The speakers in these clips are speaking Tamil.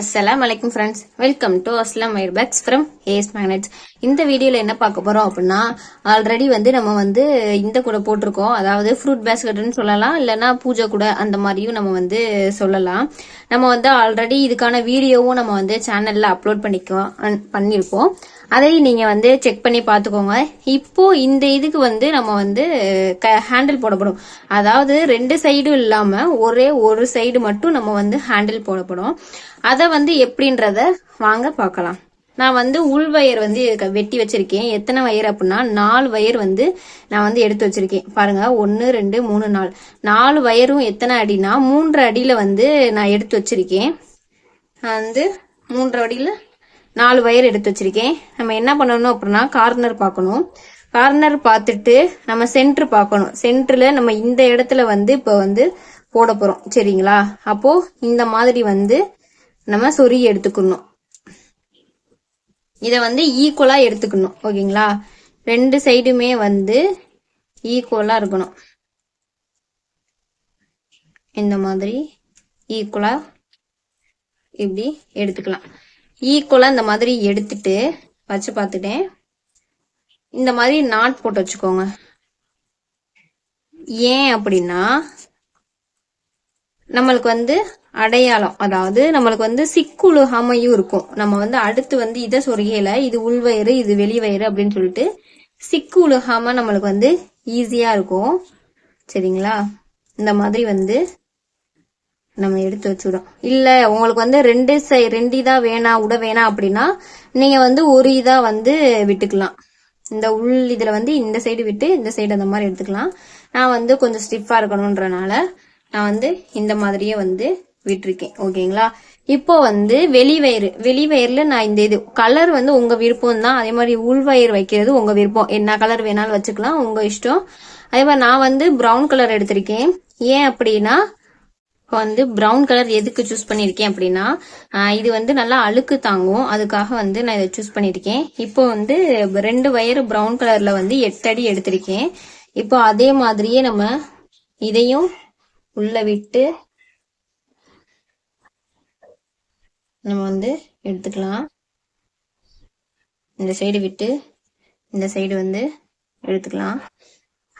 அஸ்லாம் வலைக்கும் friends welcome to Aslam bags from has magnets இந்த வீடியோவில் என்ன பார்க்க போகிறோம் அப்படின்னா ஆல்ரெடி வந்து நம்ம வந்து இந்த கூட போட்டிருக்கோம். அதாவது ஃப்ரூட் பேஸ்கெட்னு சொல்லலாம் இல்லைன்னா பூஜை கூட அந்த மாதிரியும் நம்ம வந்து சொல்லலாம். நம்ம வந்து ஆல்ரெடி இதுக்கான வீடியோவும் நம்ம வந்து சேனலில் அப்லோட் பண்ணிக்கோ பண்ணியிருக்கோம் அதையும் நீங்கள் வந்து செக் பண்ணி பார்த்துக்கோங்க. இப்போ இந்த இதுக்கு வந்து நம்ம வந்து க ஹேண்டில் போடப்படும். அதாவது ரெண்டு சைடும் இல்லாமல் ஒரே ஒரு சைடு மட்டும் நம்ம வந்து ஹேண்டில் போடப்படும். அதை வந்து எப்படின்றத வாங்க பார்க்கலாம் நான் வந்து உள் வயர் வந்து க- வெட்டி வச்சிருக்கேன். எத்தனை வயர் அப்படின்னா நாலு வயர் வந்து நான் வந்து எடுத்து வச்சிருக்கேன். பாருங்க ஒன்று ரெண்டு மூணு நாலு. நாலு வயரும் எத்தனை அடினா மூன்று அடியில் வந்து நான் எடுத்து வச்சிருக்கேன். நான் வந்து மூன்று அடியில் நாலு வயர் எடுத்து வச்சிருக்கேன். நம்ம என்ன பண்ணணும் அப்படின்னா கார்னர் பார்க்கணும் கார்னர் பார்த்துட்டு நம்ம சென்ட்ரு பார்க்கணும் சென்ட்ரில் நம்ம இந்த இடத்துல வந்து இப்போ வந்து போட போகிறோம் சரிங்களா? அப்போது இந்த மாதிரி வந்து நம்ம சொருகி எடுத்துக்கணும். இதை வந்து ஈக்குவலா எடுத்துக்கணும். ஓகேங்களா? ரெண்டு சைடுமே வந்து ஈக்குவலா இருக்கணும். இந்த மாதிரி ஈக்குவலா இப்படி எடுத்துக்கலாம். ஈக்குவலா இந்த மாதிரி எடுத்துட்டு வச்சு பார்த்துட்டேன். இந்த மாதிரி நாட் போட்டு வச்சுக்கோங்க. ஏன் அப்படின்னா நம்மளுக்கு வந்து அடையாளம். அதாவது நம்மளுக்கு வந்து சிக்குழுகாமையும் இருக்கும். நம்ம வந்து அடுத்து வந்து இதை சொருகையில இது உள்வயிறு இது வெளிவயிறு அப்படின்னு சொல்லிட்டு சிக்கு உழுகாம நம்மளுக்கு வந்து ஈஸியா இருக்கும். சரிங்களா? இந்த மாதிரி வந்து நம்ம எடுத்து வச்சுடும் இல்ல உங்களுக்கு வந்து ரெண்டு சை ரெண்டு இதா வேணாம் உட வேணாம் அப்படின்னா நீங்க வந்து ஒரு இதா வந்து விட்டுக்கலாம். இந்த உள் இதுல வந்து இந்த சைடு விட்டு இந்த சைடு அந்த மாதிரி எடுத்துக்கலாம். நான் வந்து கொஞ்சம் ஸ்டிஃபா இருக்கணும்ன்றனால நான் வந்து இந்த மாதிரியே வந்து விட்டுருக்கேன். ஓகேங்களா? இப்போ வந்து வெளிவயிறு வெளிவயிறுல நான் இந்த இது கலர் வந்து உங்க விருப்பம் தான் அதே மாதிரி உள்வயிறு வைக்கிறது உங்க விருப்பம். என்ன கலர் வேணாலும் வச்சுக்கலாம் உங்க இஷ்டம். அதே மாதிரி நான் வந்து ப்ரௌன் கலர் எடுத்திருக்கேன். ஏன் அப்படின்னா இப்போ வந்து ப்ரௌன் கலர் எதுக்கு சூஸ் பண்ணியிருக்கேன் அப்படின்னா இது வந்து நல்லா அழுக்கு தாங்கும். அதுக்காக வந்து நான் இதை சூஸ் பண்ணியிருக்கேன் இப்போ வந்து ரெண்டு வயர் பிரவுன் கலரில் வந்து எட்டடி எடுத்திருக்கேன். இப்போ அதே மாதிரியே நம்ம இதையும் உள்ள விட்டு நம்ம வந்து எடுத்துக்கலாம். இந்த சைடு விட்டு இந்த சைடு வந்து எடுத்துக்கலாம்.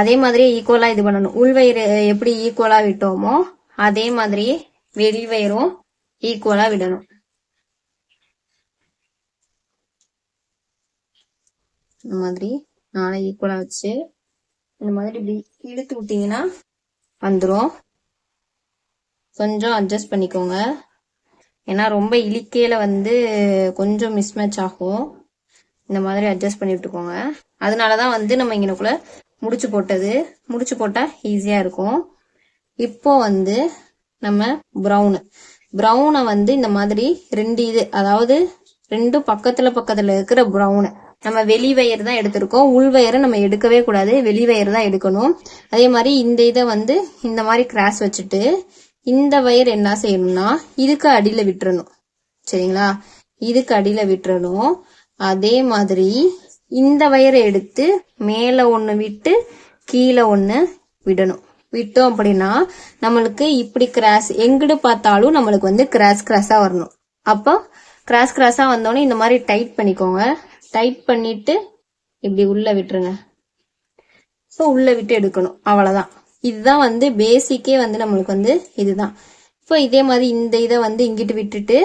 அதே மாதிரி ஈக்குவலா இது பண்ணணும். உள்வயிறு எப்படி ஈக்குவலா விட்டோமோ அதே மாதிரி வெளிவயிறும் ஈக்குவலா விடணும். இந்த மாதிரி நாளை ஈக்குவலா வச்சு இந்த மாதிரி இப்படி இழுத்து விட்டீங்கன்னா வந்துரும். கொஞ்சம் அட்ஜஸ்ட் பண்ணிக்கோங்க. ஏன்னா ரொம்ப இழுக்கையில வந்து கொஞ்சம் மிஸ்மேட்ச் ஆகும். இந்த மாதிரி அட்ஜஸ்ட் பண்ணி விட்டுக்கோங்க. அதனாலதான் வந்து நம்ம இங்கனக்குள்ள முடிச்சு போட்டது. முடிச்சு போட்டால் ஈஸியாக இருக்கும். இப்போ வந்து நம்ம ப்ரௌனு ப்ரௌனை வந்து இந்த மாதிரி ரெண்டு இது அதாவது ரெண்டு பக்கத்தில் பக்கத்தில் இருக்கிற ப்ரௌனு நம்ம வெளி வயர் தான் எடுத்திருக்கோம். உள் வயரை நம்ம எடுக்கவே கூடாது. வெளி வயர் தான் எடுக்கணும். அதே மாதிரி இந்த இதை வந்து இந்த மாதிரி கிராஸ் வச்சுட்டு இந்த வயர் என்ன செய்யணும்னா இதுக்கு அடியில விட்டுறணும். சரிங்களா? இதுக்கு அடியில விட்டுறணும். அதே மாதிரி இந்த வயரை எடுத்து மேல ஒண்ணு விட்டு கீழே ஒண்ணு விடணும். விட்டோம் அப்படின்னா நம்மளுக்கு இப்படி கிராஸ் எங்கிட்டு பார்த்தாலும் நம்மளுக்கு வந்து கிராஸ் கிராஸா வரணும். அப்போ கிராஸ் கிராஸா வந்தோடனே இந்த மாதிரி டைட் பண்ணிக்கோங்க. டைட் பண்ணிட்டு இப்படி உள்ள விட்டுருங்க. ஸோ உள்ள விட்டு எடுக்கணும். அவ்வளவுதான். இதுதான் வந்து பேசிக்கே வந்து நம்மளுக்கு வந்து இதுதான். இப்போ இதே மாதிரி இந்த இதை வந்து இங்கிட்டு விட்டுட்டு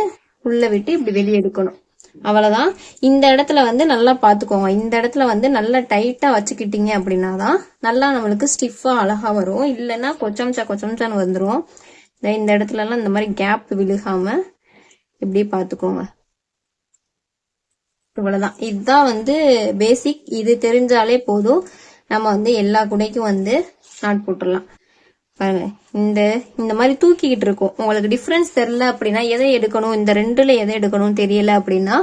உள்ள விட்டு இப்படி வெளியே எடுக்கணும். அவ்வளவுதான். இந்த இடத்துல வந்து நல்லா பாத்துக்கோங்க. இந்த இடத்துல வந்து நல்லா டைட்டா வச்சுக்கிட்டீங்க அப்படின்னா தான் நல்லா நம்மளுக்கு ஸ்டிஃபா அழகா வரும். இல்லைன்னா கொச்சம்ச்சா கொச்சம்ச்சான்னு வந்துரும். இந்த இந்த இடத்துல எல்லாம் இந்த மாதிரி கேப் விழுகாம இப்படி பாத்துக்கோங்க. இவ்வளவுதான். இதுதான் வந்து பேசிக் இது தெரிஞ்சாலே போதும். நம்ம வந்து எல்லா குடைக்கும் வந்து நாட் போட்டுடலாம் பாருங்க இந்த இந்த மாதிரி தூக்கிக்கிட்டு இருக்கும். உங்களுக்கு டிஃப்ரென்ஸ் தெரில அப்படின்னா எதை எடுக்கணும் இந்த ரெண்டுல எதை எடுக்கணும் தெரியல அப்படின்னா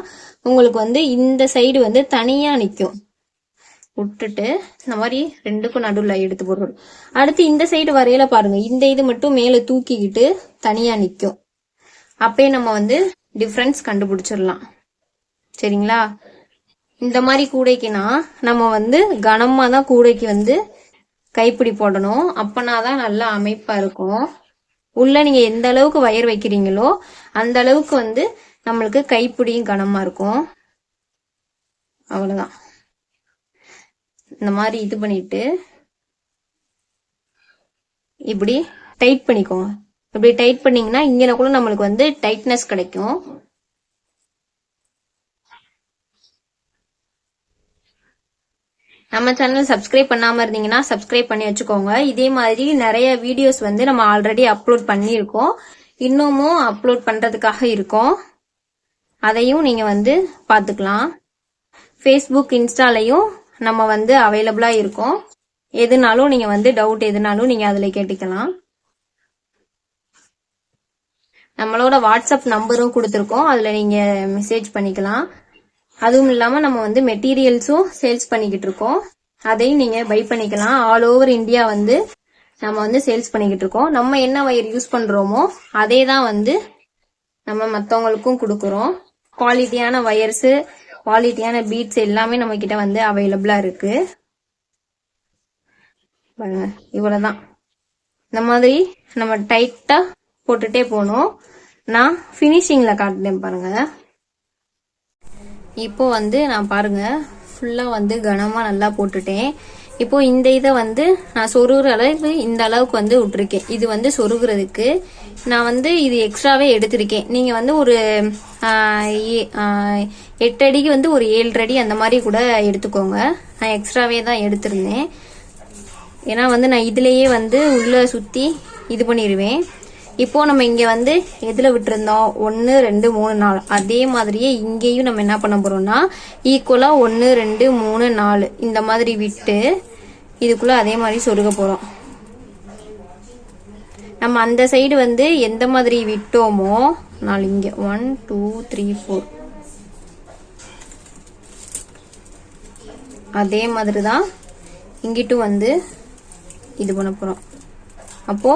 உங்களுக்கு வந்து இந்த சைடு வந்து தனியா நிக்கும். விட்டுட்டு இந்த மாதிரி ரெண்டுக்கும் நடுவில் எடுத்து போடுறோம் அடுத்து இந்த சைடு வரையில பாருங்க இந்த இது மட்டும் மேல தூக்கிக்கிட்டு தனியா நிக்கும். அப்பயே நம்ம வந்து டிஃப்ரென்ஸ் கண்டுபிடிச்சிடலாம். சரிங்களா? இந்த மாதிரி கூடைக்குனா நம்ம வந்து கனமா தான் கூடைக்கு வந்து கைப்பிடி போடணும். அப்பனாதான் நல்லா அமைப்பாக இருக்கும். உள்ள நீங்கள் எந்த அளவுக்கு வயர் வைக்கிறீங்களோ அந்த அளவுக்கு வந்து நம்மளுக்கு கைப்பிடியும் கனமா இருக்கும். அவ்வளோதான் இந்த மாதிரி இது பண்ணிட்டு இப்படி டைட் பண்ணிக்கோங்க. இப்படி டைட் பண்ணிங்கன்னா இங்கே கூட நம்மளுக்கு வந்து டைட்னஸ் கிடைக்கும். நம்ம சேனல் சப்ஸ்கிரைப் பண்ணாமல் இருந்தீங்கன்னா சப்ஸ்கிரைப் பண்ணி வச்சுக்கோங்க. இதே மாதிரி நிறைய வீடியோஸ் வந்து நம்ம ஆல்ரெடி அப்லோட் பண்ணியிருக்கோம். இன்னமும் அப்லோட் பண்ணுறதுக்காக இருக்கோம். அதையும் நீங்கள் வந்து பார்த்துக்கலாம். ஃபேஸ்புக் இன்ஸ்டாலையும் நம்ம வந்து அவைலபிளாக இருக்கோம். எதுனாலும் நீங்கள் வந்து டவுட் எதுனாலும் நீங்கள் அதில் கேட்டுக்கலாம். நம்மளோட வாட்ஸ்அப் நம்பரும் கொடுத்துருக்கோம். அதில் நீங்கள் மெசேஜ் பண்ணிக்கலாம். அதுவும் இல்லாமல் நம்ம வந்து மெட்டீரியல்ஸும் சேல்ஸ் பண்ணிக்கிட்டு இருக்கோம். அதையும் நீங்கள் பை பண்ணிக்கலாம். ஆல் ஓவர் இந்தியா வந்து நம்ம வந்து சேல்ஸ் பண்ணிக்கிட்டு இருக்கோம். நம்ம என்ன வயர் யூஸ் பண்ணுறோமோ அதே தான் வந்து நம்ம மற்றவங்களுக்கும் கொடுக்குறோம். குவாலிட்டியான ஒயர்ஸு குவாலிட்டியான பீட்ஸ் எல்லாமே நம்ம கிட்ட வந்து அவைலபிளா இருக்கு. பாருங்க இவ்வளவுதான். இந்த மாதிரி நம்ம டைட்டா போட்டுட்டே போகணும் நான் ஃபினிஷிங்ல காட்டுனேன் பாருங்க. இப்போ வந்து நான் பாருங்க ஃபுல்லா வந்து கனமா நல்லா போட்டுட்டேன். இப்போ இந்த இதை வந்து நான் சொருகிற அளவுக்கு இந்த அளவுக்கு வந்து விட்டுருக்கேன். இது வந்து சொருகிறதுக்கு நான் வந்து இது எக்ஸ்ட்ராவே எடுத்திருக்கேன். நீங்க வந்து ஒரு எட்டு அடிக்கு வந்து ஒரு ஏழு அடி அந்த மாதிரி கூட எடுத்துக்கோங்க. நான் எக்ஸ்ட்ராவே தான் எடுத்திருந்தேன். ஏன்னா வந்து நான் இதுலயே வந்து உள்ள சுத்தி இது பண்ணிடுவேன் இப்போ நம்ம இங்க வந்து எதுல விட்டுருந்தோம்? ஒன்னு ரெண்டு மூணு நாலு. அதே மாதிரியே இங்கேயும் நம்ம என்ன பண்ண போறோம்னா ஈக்குவலா ஒன்னு ரெண்டு மூணு நாலு. இந்த மாதிரி விட்டு இதுக்குள்ள அதே மாதிரி சொருக போறோம். நம்ம அந்த சைடு வந்து எந்த மாதிரி விட்டோமோ நாலு இங்க ஒன் டூ த்ரீ ஃபோர் அதே மாதிரி தான் இங்கிட்டும் வந்து இது பண்ண போறோம். அப்போ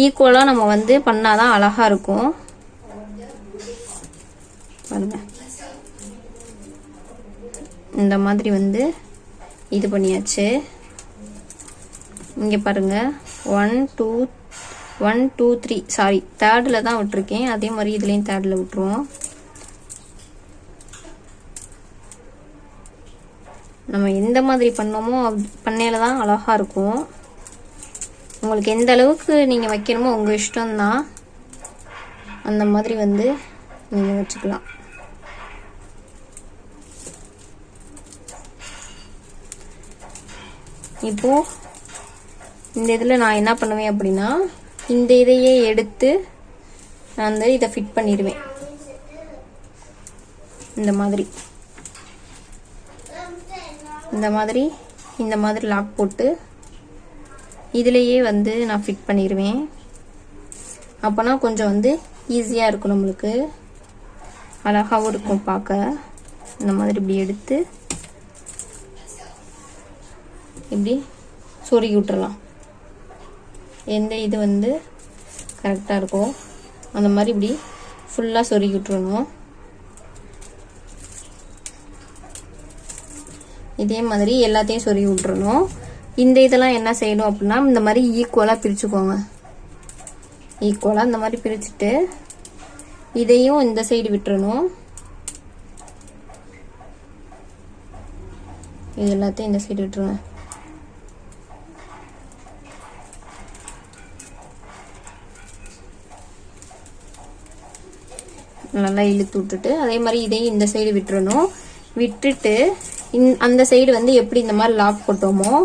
ஈக்குவலாக நம்ம வந்து பண்ணால் தான் அழகாக இருக்கும். பாருங்க. இந்த மாதிரி வந்து இது பண்ணியாச்சு. இங்கே பாருங்கள் one two one two three sorry தேர்டில் தான் விட்டுருக்கேன். அதே மாதிரி இதுலேயும் தேர்டில் விட்டுருவோம். நம்ம எந்த மாதிரி பண்ணோமோ பண்ணையில் தான் அழகாக இருக்கும். உங்களுக்கு எந்த அளவுக்கு நீங்கள் வைக்கணுமோ உங்கள் இஷ்டம்தான். அந்த மாதிரி வந்து நீங்கள் வச்சுக்கலாம். இப்போ இந்த இதில் நான் என்ன பண்ணுவேன் அப்படின்னா இந்த இதையே எடுத்து நான் வந்து இதை ஃபிட் பண்ணிடுவேன். இந்த மாதிரி. இந்த மாதிரி இந்த மாதிரி லாக் போட்டு இதுலேயே வந்து நான் ஃபிட் பண்ணிடுவேன் அப்போனா கொஞ்சம் வந்து ஈஸியாக இருக்கும் நம்மளுக்கு. அழகாகவும் இருக்கும் பார்க்க. இந்த மாதிரி இப்படி எடுத்து இப்படி சொருகி விட்டுறலாம். எந்த இது வந்து கரெக்டாக இருக்கோ அந்த மாதிரி இப்படி ஃபுல்லாக சொருகி விட்டுறணும். இதே மாதிரி எல்லாத்தையும் சொருகி விட்டுறணும். இந்த இதெல்லாம் என்ன செய்யணும் அப்படின்னா இந்த மாதிரி ஈக்குவலாக பிரிச்சுக்கோங்க. ஈக்குவலாக இந்த மாதிரி பிரிச்சுட்டு இதையும் இந்த சைடு விட்டுறணும். இது எல்லாத்தையும் இந்த சைடு விட்டுருங்க. நல்லா இழுத்து விட்டுட்டு அதே மாதிரி இதையும் இந்த சைடு விட்டுறணும். விட்டுட்டு இந்- அந்த சைடு வந்து எப்படி இந்த மாதிரி லாக் போட்டோமோ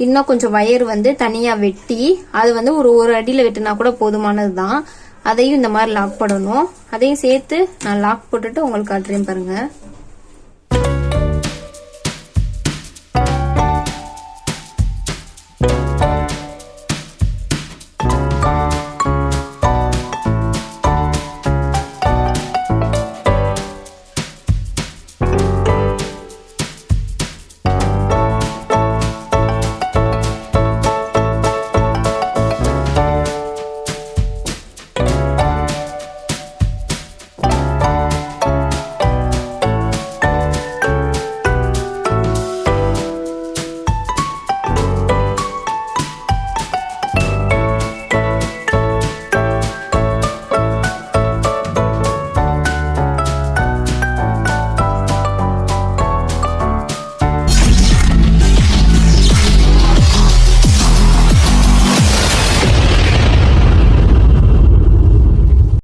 இன்னும் கொஞ்சம் வயர் வந்து தனியா வெட்டி அது வந்து ஒரு ஒரு அடியில வெட்டினா கூட போதுமானது தான் அதையும் இந்த மாதிரி லாக் பண்ணணும் அதையும் சேர்த்து நான் லாக் போட்டுட்டு உங்களுக்கு காட்டுறேன் பாருங்க.